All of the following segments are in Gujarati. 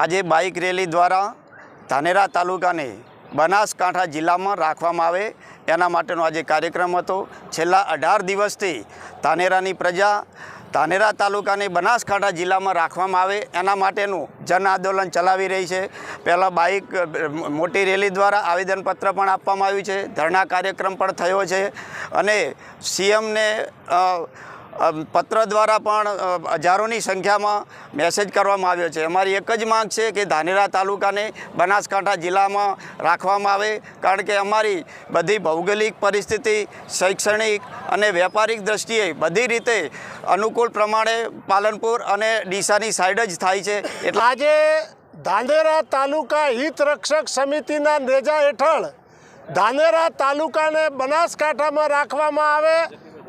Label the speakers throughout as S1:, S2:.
S1: આજે બાઇક રેલી દ્વારા ધાનેરા તાલુકાને બનાસકાંઠા જિલ્લામાં રાખવામાં આવે. એના માટેનો આજે કાર્યક્રમ હતો. છેલ્લા અઢાર દિવસથી ધાનેરાની પ્રજા ધાનેરા તાલુકાને બનાસકાંઠા જિલ્લામાં રાખવામાં આવે. એના માટેનું જન આંદોલન ચલાવી રહી છે. પહેલાં બાઇક મોટી રેલી દ્વારા આવેદનપત્ર પણ આપવામાં આવ્યું છે. ધરણા કાર્યક્રમ પણ થયો છે. અને સીએમને પત્ર દ્વારા પણ હજારોની સંખ્યામાં મેસેજ કરવામાં આવ્યો છે. અમારી એક જ માંગ છે કે ધાનેરા તાલુકાને બનાસકાંઠા જિલ્લામાં રાખવામાં આવે, કારણ કે અમારી બધી ભૌગોલિક પરિસ્થિતિ, શૈક્ષણિક અને વેપારિક દ્રષ્ટિએ બધી રીતે અનુકૂળ પ્રમાણે પાલનપુર અને ડીસાની સાઈડ જ થાય છે. એટલે
S2: આજે ધાનેરા તાલુકા હિતરક્ષક સમિતિના નેજા હેઠળ ધાનેરા તાલુકાને બનાસકાંઠામાં રાખવામાં આવે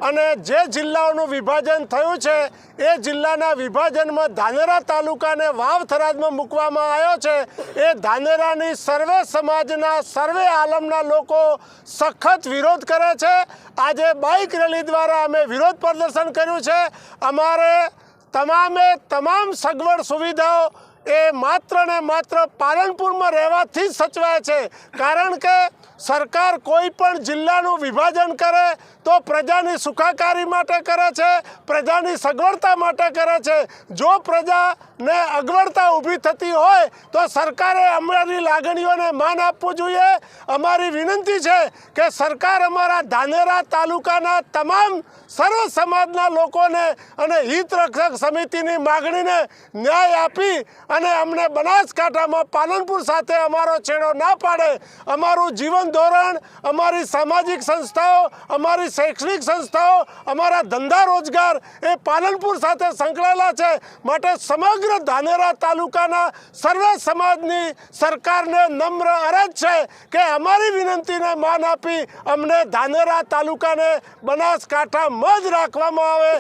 S2: અને જે જિલ્લાઓનું વિભાજન થયું છે, એ જિલ્લાના વિભાજનમાં ધાનેરા તાલુકાને વાવ થરાદમાં મૂકવામાં આવ્યો છે. એ ધાનેરાની સર્વે સમાજના, સર્વે આલમના લોકો સખત વિરોધ કરે છે. આજે બાઇક રેલી દ્વારા અમે વિરોધ પ્રદર્શન કર્યું છે. અમારે તમામે તમામ સગવડ સુવિધાઓ એ માત્ર ને માત્ર પાલનપુરમાં રહેવાથી જ સચવાય છે. કારણ કે સરકાર કોઈ પણ જિલ્લાનું વિભાજન કરે તો પ્રજાની સુખાકારી માટે કરે છે, પ્રજાની સગવડતા માટે કરે છે. જો પ્રજાને અગવડતા ઊભી થતી હોય તો સરકારે અમારી લાગણીઓને માન આપવું જોઈએ. અમારી વિનંતી છે કે સરકાર અમારા ધાનેરા તાલુકાના તમામ સર્વ સમાજના લોકોને અને હિત રક્ષક સમિતિની માગણીને ન્યાય આપી અને અમને બનાસકાંઠામાં પાલનપુર સાથે અમારો છેડો ના પાડે, અમારું જીવન ધોરણ, અમારી સામાજિક સંસ્થાઓ, અમારી શૈક્ષણિક સંસ્થાઓ, અમારા ધંધા રોજગાર એ પાલનપુર સાથે સંકળાયેલા છે. માટે સમગ્ર ધાનેરા તાલુકાના સર્વે સમાજની સરકારને નમ્ર અરજ છે કે અમારી વિનંતીને માન આપી અમને ધાનેરા તાલુકાને બનાસકાંઠામાં જ રાખવામાં આવે.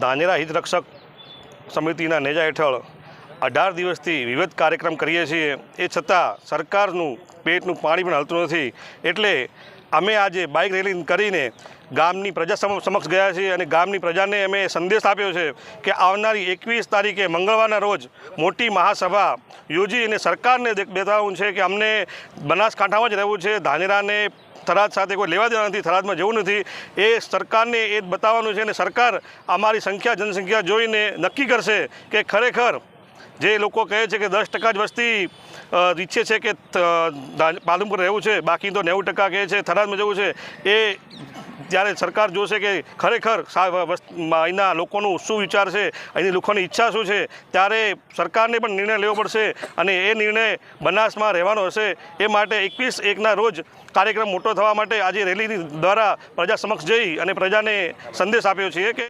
S3: ધાનેરા હિતરક્ષક સમિતિના નેજા હેઠળ અઢાર દિવસથી વિવિધ કાર્યક્રમ કરીએ છીએ. એ છતાં સરકારનું પેટનું પાણી પણ હલતું નથી. એટલે અમે આજે બાઇક રેલી કરીને ગામની પ્રજા સમ- સમક્ષ ગયા છીએ અને ગામની પ્રજાને અમે સંદેશ આપ્યો છે કે આવનારી એકવીસ તારીખે મંગળવારના રોજ મોટી મહાસભા યોજી અને સરકારને બતાવવું છે કે અમને બનાસકાંઠામાં જ રહેવું છે. ધાનેરાને થરાદ સાથે કોઈ લેવા દેવા નથી, થરાદમાં જવું નથી. એ સરકારને એ બતાવવાનું છે અને સરકાર અમારી સંખ્યા, જનસંખ્યા જોઈને નક્કી કરશે કે ખરેખર જે લોકો કહે છે કે દસ ટકા જ વસ્તી ઈચ્છે છે કે પાલનપુર રહેવું છે, બાકી તો નેવું ટકા કહે છે, થરાદમાં જવું છે. એ જ્યારે સરકાર જોશે કે ખરેખર અહીંના લોકોનું શું વિચાર છે, અહીંની લોકોની ઈચ્છા શું છે, ત્યારે સરકારને પણ નિર્ણય લેવો પડશે અને એ નિર્ણય બનાસમાં રહેવાનો હશે. એ માટે એકવીસ એકના રોજ કાર્યક્રમ મોટો થવા માટે આજે રેલી દ્વારા પ્રજા સમક્ષ જઈ અને પ્રજાને સંદેશ આપ્યો છે કે